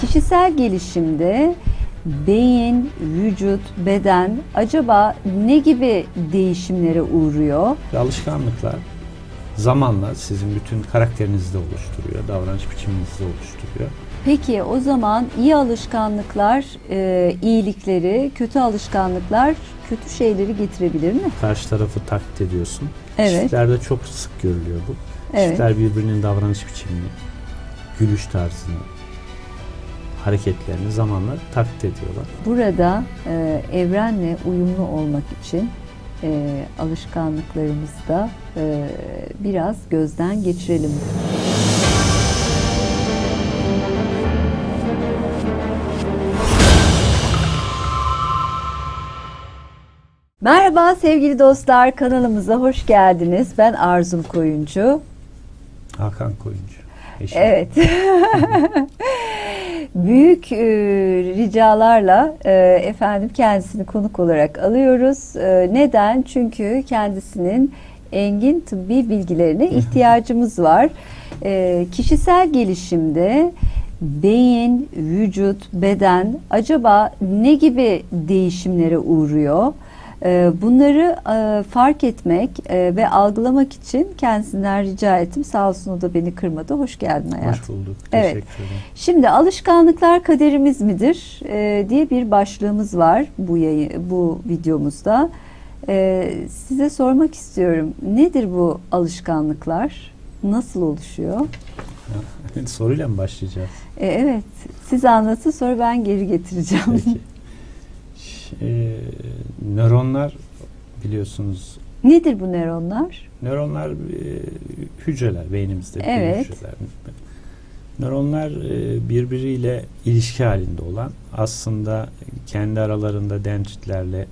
Kişisel gelişimde beyin, vücut, beden acaba ne gibi değişimlere uğruyor? Alışkanlıklar zamanla sizin bütün karakterinizi de oluşturuyor, davranış biçiminizi de oluşturuyor. Peki o zaman iyi alışkanlıklar e, iyilikleri, kötü alışkanlıklar kötü şeyleri getirebilir mi? Karşı tarafı taklit ediyorsun. Evet. Çiftlerde çok sık görülüyor bu. Evet. Çiftler birbirinin davranış biçimini, gülüş tarzını, hareketlerini zamanla taklit ediyorlar. Burada e, evrenle uyumlu olmak için e, alışkanlıklarımızı da e, biraz gözden geçirelim. Merhaba sevgili dostlar kanalımıza hoş geldiniz. Ben Arzum Koyuncu. Hakan Koyuncu. Eşim. Evet. Büyük e, ricalarla e, efendim kendisini konuk olarak alıyoruz. E, neden? Çünkü kendisinin engin tıbbi bilgilerine ihtiyacımız var. E, kişisel gelişimde beyin, vücut, beden acaba ne gibi değişimlere uğruyor? E, Bunları e, fark etmek e, ve algılamak için kendisinden rica ettim. Sağ olsun o da beni kırmadı. Hoş geldin hayatım. Hoş bulduk. Evet. Teşekkür ederim. Şimdi alışkanlıklar kaderimiz midir e, diye bir başlığımız var bu yayı, bu videomuzda. Size sormak istiyorum. Nedir bu alışkanlıklar? Nasıl oluşuyor? Soruyla mı başlayacağız? E, evet. Siz anlatın sonra ben geri getireceğim. Peki. E, nöronlar biliyorsunuz Nedir bu nöronlar? Nöronlar e, hücreler, beynimizde Evet. hücreler. Nöronlar e, birbiriyle ilişki halinde olan, aslında kendi aralarında dendritlerle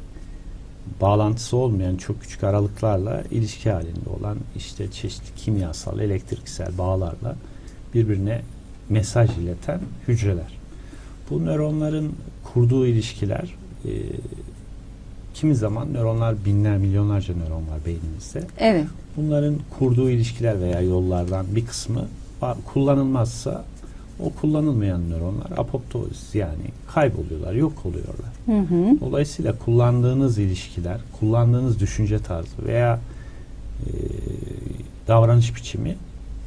bağlantısı olmayan çok küçük aralıklarla ilişki halinde olan işte çeşitli kimyasal, elektriksel bağlarla birbirine mesaj ileten hücreler. Bu nöronların kurduğu ilişkiler e, kimi zaman nöronlar binler, milyonlarca nöron var beynimizde. Evet. Bunların kurduğu ilişkiler veya yollardan bir kısmı kullanılmazsa o kullanılmayan nöronlar apoptoz yani kayboluyorlar, yok oluyorlar. Hı hı. Dolayısıyla kullandığınız ilişkiler, kullandığınız düşünce tarzı veya e, davranış biçimi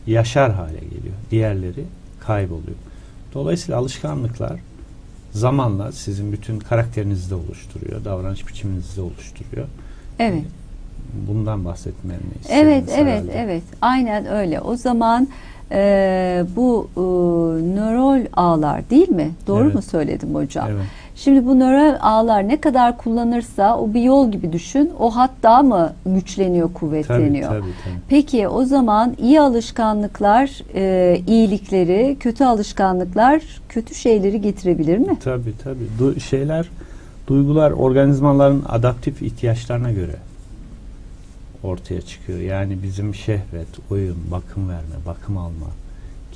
yaşar hale geliyor. Diğerleri kayboluyor. Dolayısıyla alışkanlıklar zamanla sizin bütün karakterinizi de oluşturuyor, davranış biçiminizi de oluşturuyor. Evet. Bundan bahsetmemi istediniz Evet, evet, herhalde. evet. Aynen öyle. O zaman e, bu e, nörol ağlar değil mi? Doğru Evet. mu söyledim hocam? Evet. Şimdi bu nöral ağlar ne kadar kullanırsa o bir yol gibi düşün. O hat daha mı güçleniyor, Tabii, kuvvetleniyor? tabii, tabii. Peki o zaman iyi alışkanlıklar e, iyilikleri, kötü alışkanlıklar kötü şeyleri getirebilir mi? Tabii tabii. Du- şeyler, duygular organizmaların adaptif ihtiyaçlarına göre ortaya çıkıyor. Yani bizim şehvet, oyun, bakım verme, bakım alma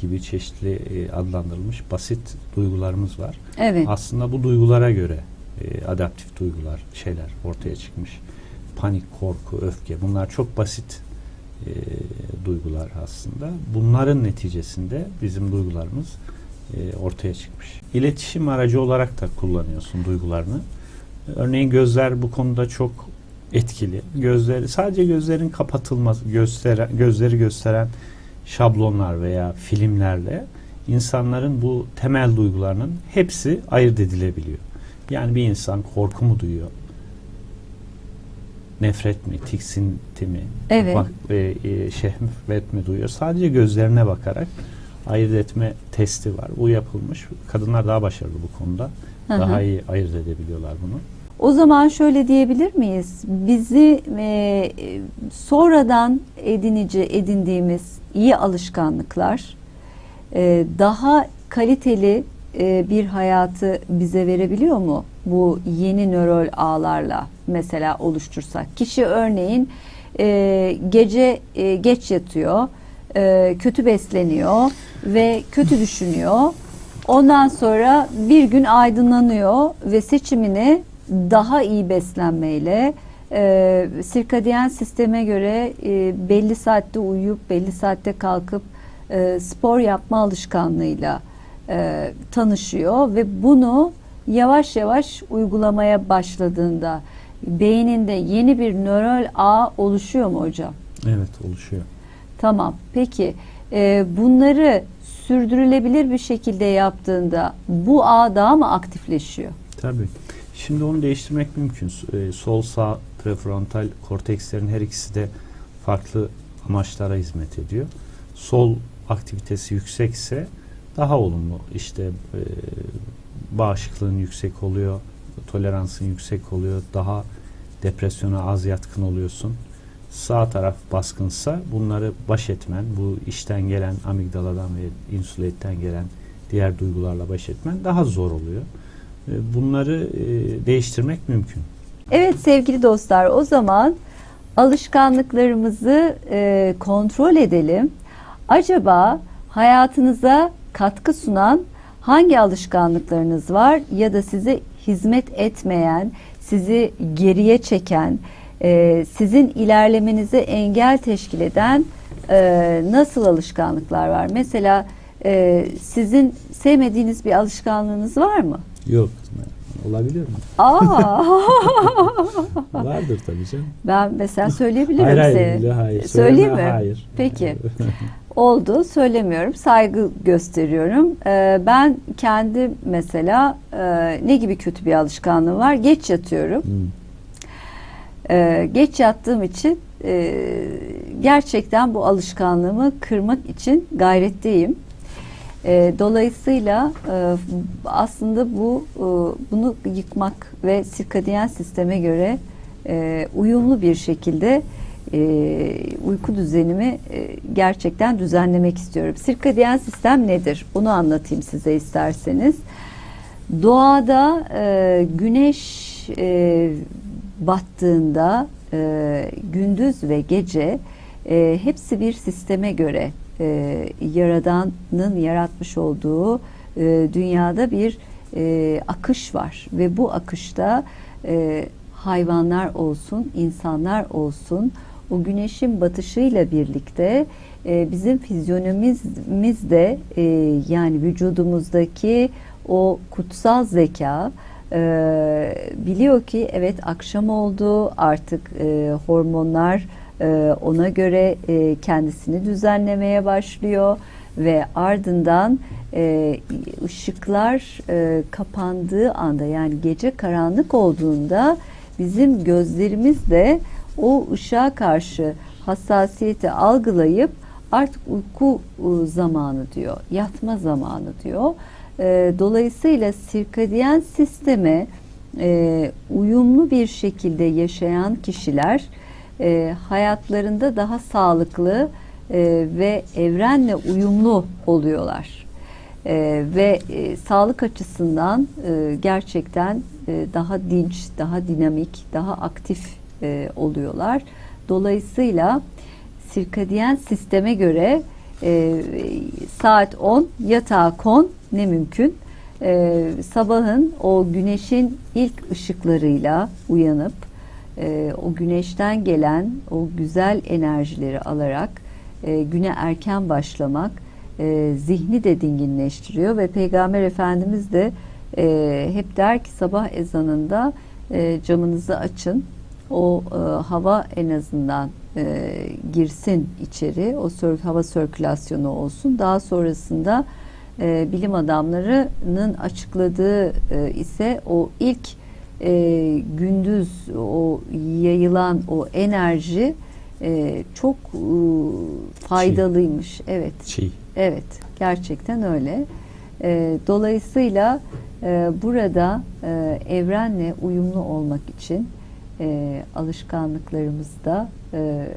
gibi çeşitli e, adlandırılmış basit duygularımız var. Evet. Aslında bu duygulara göre e, adaptif duygular, şeyler ortaya çıkmış. Panik, korku, öfke bunlar çok basit e, duygular aslında. Bunların neticesinde bizim duygularımız e, ortaya çıkmış. İletişim aracı olarak da kullanıyorsun duygularını. Örneğin gözler bu konuda çok etkili. Gözleri sadece gözlerin kapatılması, gösteren, gözleri gösteren şablonlar veya filmlerle insanların bu temel duygularının hepsi ayırt edilebiliyor. Yani bir insan korku mu duyuyor? Nefret mi, tiksinti mi, Evet. bak, e, e, şehvet mi duyuyor? Sadece gözlerine bakarak ayırt etme testi var. Bu yapılmış. Kadınlar daha başarılı bu konuda. Hı hı. Daha iyi ayırt edebiliyorlar bunu. O zaman şöyle diyebilir miyiz? Bizi e, sonradan edinici edindiğimiz iyi alışkanlıklar e, daha kaliteli e, bir hayatı bize verebiliyor mu? Bu yeni nörol ağlarla mesela oluştursak. Kişi örneğin e, gece e, geç yatıyor, e, kötü besleniyor ve kötü düşünüyor. Ondan sonra bir gün aydınlanıyor ve seçimini daha iyi beslenmeyle e, sirkadiyen sisteme göre e, belli saatte uyuyup belli saatte kalkıp e, spor yapma alışkanlığıyla e, tanışıyor ve bunu yavaş yavaş uygulamaya başladığında beyninde yeni bir nöral ağ oluşuyor mu hocam? Evet oluşuyor. Tamam. Peki e, bunları sürdürülebilir bir şekilde yaptığında bu ağ daha mı aktifleşiyor? Tabii. Şimdi onu değiştirmek mümkün. E, sol sağ prefrontal kortekslerin her ikisi de farklı amaçlara hizmet ediyor. Sol aktivitesi yüksekse daha olumlu. İşte e, bağışıklığın yüksek oluyor, toleransın yüksek oluyor, daha depresyona az yatkın oluyorsun. Sağ taraf baskınsa bunları baş etmen, bu işten gelen amigdaladan ve insületten gelen diğer duygularla baş etmen daha zor oluyor. E, Bunları e, değiştirmek mümkün. Evet sevgili dostlar o zaman alışkanlıklarımızı e, kontrol edelim. Acaba hayatınıza katkı sunan hangi alışkanlıklarınız var ya da size hizmet etmeyen, sizi geriye çeken, sizin ilerlemenize engel teşkil eden nasıl alışkanlıklar var? Mesela sizin sevmediğiniz bir alışkanlığınız var mı? Yok. Olabilir mi? Aa, Vardır tabii canım. ben mesela söyleyebilirim hayır hayır, size. bile hayır. Söyleyeyim mi? Hayır. Peki. Oldu, söylemiyorum. Saygı gösteriyorum. Ee, ben kendi mesela e, ne gibi kötü bir alışkanlığım var? Geç yatıyorum. Hmm. Ee, geç yattığım için e, gerçekten bu alışkanlığımı kırmak için gayretteyim. Ee, dolayısıyla e, aslında bu e, bunu yıkmak ve sirkadiyen sisteme göre e, uyumlu bir şekilde e, uyku düzenimi e, gerçekten düzenlemek istiyorum. Sirkadiyen sistem nedir? Bunu anlatayım size isterseniz. Doğada e, güneş e, battığında e, gündüz ve gece e, hepsi bir sisteme göre e, Yaradan'ın yaratmış olduğu e, dünyada bir e, akış var. Ve bu akışta e, hayvanlar olsun, insanlar olsun o güneşin batışıyla birlikte e, bizim fizyonomimiz de e, yani vücudumuzdaki o kutsal zeka e, biliyor ki evet akşam oldu artık e, hormonlar ona göre e, kendisini düzenlemeye başlıyor ve ardından e, ışıklar e, kapandığı anda yani gece karanlık olduğunda bizim gözlerimiz de o ışığa karşı hassasiyeti algılayıp artık uyku zamanı diyor, yatma zamanı diyor. Dolayısıyla sirkadiyen sisteme uyumlu bir şekilde yaşayan kişiler e, hayatlarında daha sağlıklı e, ve evrenle uyumlu oluyorlar. E, ve e, sağlık açısından e, gerçekten e, daha dinç, daha dinamik, daha aktif e, oluyorlar. Dolayısıyla sirkadiyen sisteme göre e, saat 10 yatağa kon ne mümkün. E, sabahın o güneşin ilk ışıklarıyla uyanıp e, o güneşten gelen o güzel enerjileri alarak e, güne erken başlamak e, zihni de dinginleştiriyor ve Peygamber Efendimiz de e, hep der ki sabah ezanında e, camınızı açın o e, hava en azından e, girsin içeri o sör, hava sirkülasyonu olsun. Daha sonrasında e, bilim adamlarının açıkladığı e, ise o ilk e, gündüz o yayılan o enerji e, çok e, faydalıymış. Evet. Çiğ. Evet, gerçekten öyle. E, dolayısıyla e, burada e, evrenle uyumlu olmak için e, alışkanlıklarımızı da e,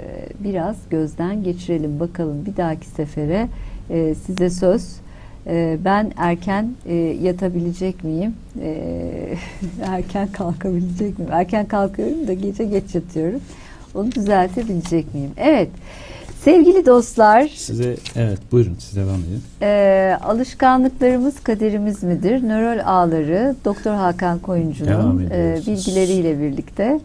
biraz gözden geçirelim. Bakalım bir dahaki sefere e, size söz. E, ben erken e, yatabilecek miyim? E, erken kalkabilecek miyim? Erken kalkıyorum da gece geç yatıyorum. Onu düzeltebilecek miyim? Evet. Sevgili dostlar, Size evet buyurun siz devam edin. e, alışkanlıklarımız kaderimiz midir? Nöral ağları Doktor Hakan Koyuncu'nun e, bilgileriyle birlikte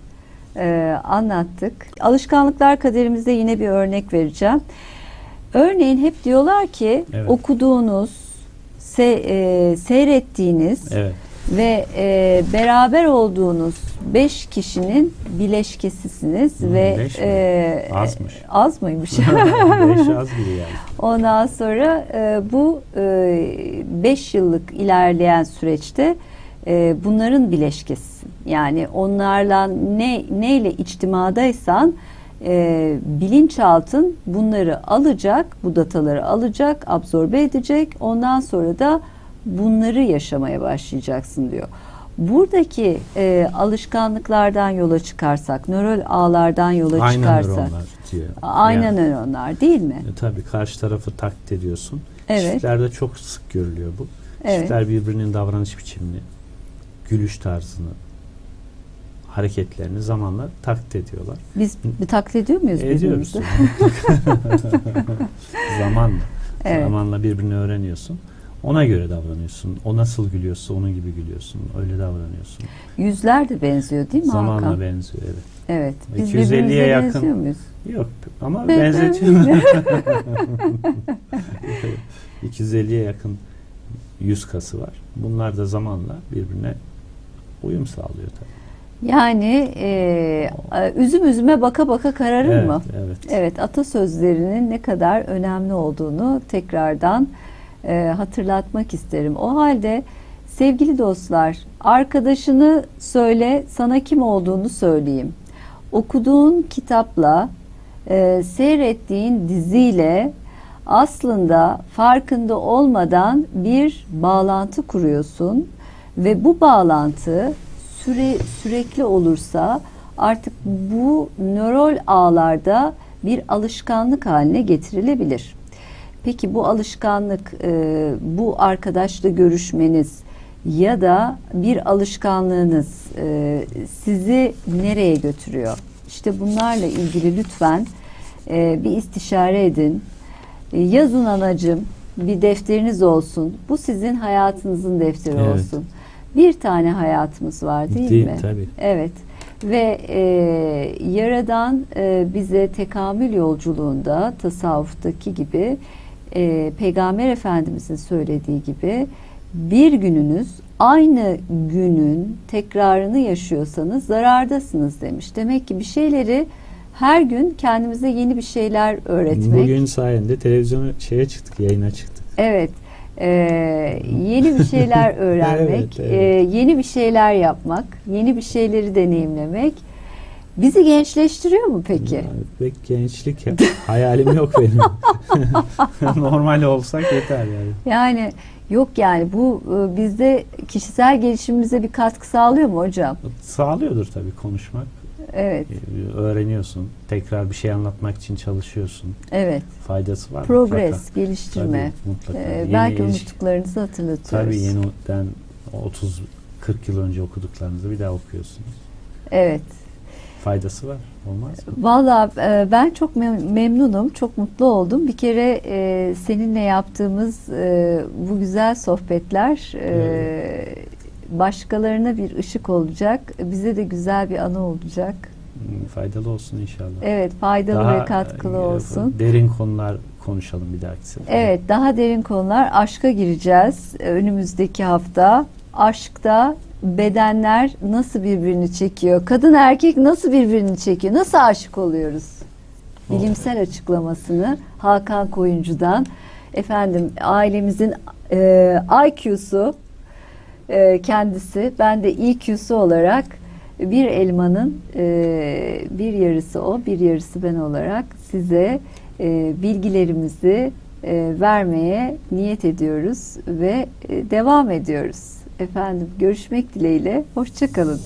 e, anlattık. Alışkanlıklar kaderimizde yine bir örnek vereceğim. Örneğin hep diyorlar ki Evet. okuduğunuz, se- e, seyrettiğiniz Evet. ve e, beraber olduğunuz beş kişinin bileşkesisiniz Hmm, ve beş mi? e, Azmış. az mıymış? Beş az gibi yani. Ondan sonra e, bu 5 yıllık ilerleyen süreçte e, bunların bileşkesi. Yani onlarla ne neyle içtimadaysan e, bilinçaltın bunları alacak, bu dataları alacak, absorbe edecek. Ondan sonra da bunları yaşamaya başlayacaksın diyor. Buradaki e, alışkanlıklardan yola çıkarsak, nöral ağlardan yola Aynen çıkarsak, nöronlar diyor. aynen Yani, nöronlar değil mi? e, tabii karşı tarafı taklit ediyorsun. Evet. Çiftlerde çok sık görülüyor bu. Evet. Çiftler birbirinin davranış biçimini, gülüş tarzını, hareketlerini zamanla taklit ediyorlar. Biz bir taklit ediyor muyuz Ediyoruz. birbirimizi? zamanla. Evet. Zamanla birbirini öğreniyorsun. Ona göre davranıyorsun. O nasıl gülüyorsa onun gibi gülüyorsun. Öyle davranıyorsun. Yüzler de benziyor değil mi Zamanla Hakan? benziyor evet. Evet. Biz 250'ye birbirimize yakın. benziyor muyuz? Yok ama Ben- benzetiyorum. 250'ye yakın yüz kası var. Bunlar da zamanla birbirine uyum sağlıyor tabii. Yani e, üzüm üzüme baka baka kararır evet, mı? Evet. Evet atasözlerinin ne kadar önemli olduğunu tekrardan e, hatırlatmak isterim. O halde sevgili dostlar arkadaşını söyle sana kim olduğunu söyleyeyim. Okuduğun kitapla e, seyrettiğin diziyle aslında farkında olmadan bir bağlantı kuruyorsun ve bu bağlantı süre sürekli olursa artık bu nörol ağlarda bir alışkanlık haline getirilebilir. Peki bu alışkanlık, e, bu arkadaşla görüşmeniz ya da bir alışkanlığınız e, sizi nereye götürüyor? İşte bunlarla ilgili lütfen e, bir istişare edin. Yazın anacığım, bir defteriniz olsun. Bu sizin hayatınızın defteri Evet. olsun. Bir tane hayatımız var değil, Değil, mi? tabii. Evet. Ve e, Yaradan e, bize tekamül yolculuğunda tasavvuftaki gibi e, Peygamber Efendimizin söylediği gibi bir gününüz aynı günün tekrarını yaşıyorsanız zarardasınız demiş. Demek ki bir şeyleri her gün kendimize yeni bir şeyler öğretmek. Bugün sayende televizyona şeye çıktık, yayına çıktık. Evet. Ee, yeni bir şeyler öğrenmek, Evet, evet. e, yeni bir şeyler yapmak, yeni bir şeyleri deneyimlemek bizi gençleştiriyor mu peki? Pek gençlik ya- hayalim yok benim. Normal olsak yeter yani. Yani yok yani bu e, bizde kişisel gelişimimize bir katkı sağlıyor mu hocam? Sağlıyordur tabii konuşmak. Evet, Ee, Öğreniyorsun. Tekrar bir şey anlatmak için çalışıyorsun. evet. Faydası var Progres, mutlaka. geliştirme. Tabii, mutlaka. Ee, Yeni belki iliş- unuttuklarınızı hatırlatıyoruz. Tabii yeniden 30 40 yıl önce okuduklarınızı bir daha okuyorsunuz. Evet. Faydası var. Olmaz mı? Valla e, ben çok mem- memnunum, çok mutlu oldum. Bir kere e, seninle yaptığımız e, bu güzel sohbetler e, başkalarına bir ışık olacak, bize de güzel bir anı olacak. Hmm, Faydalı olsun inşallah. Evet, faydalı Daha, ve katkılı e, olsun. Derin konular konuşalım bir dahaki sefer. Evet, daha derin konular. Aşka gireceğiz önümüzdeki hafta. Aşkta bedenler nasıl birbirini çekiyor? Kadın erkek nasıl birbirini çekiyor? Nasıl aşık oluyoruz? Bilimsel açıklamasını Hakan Koyuncu'dan efendim ailemizin e, IQ'su e, kendisi ben de EQ'su olarak bir elmanın e, bir yarısı o bir yarısı ben olarak size e, bilgilerimizi vermeye niyet ediyoruz ve devam ediyoruz. Efendim görüşmek dileğiyle hoşçakalın.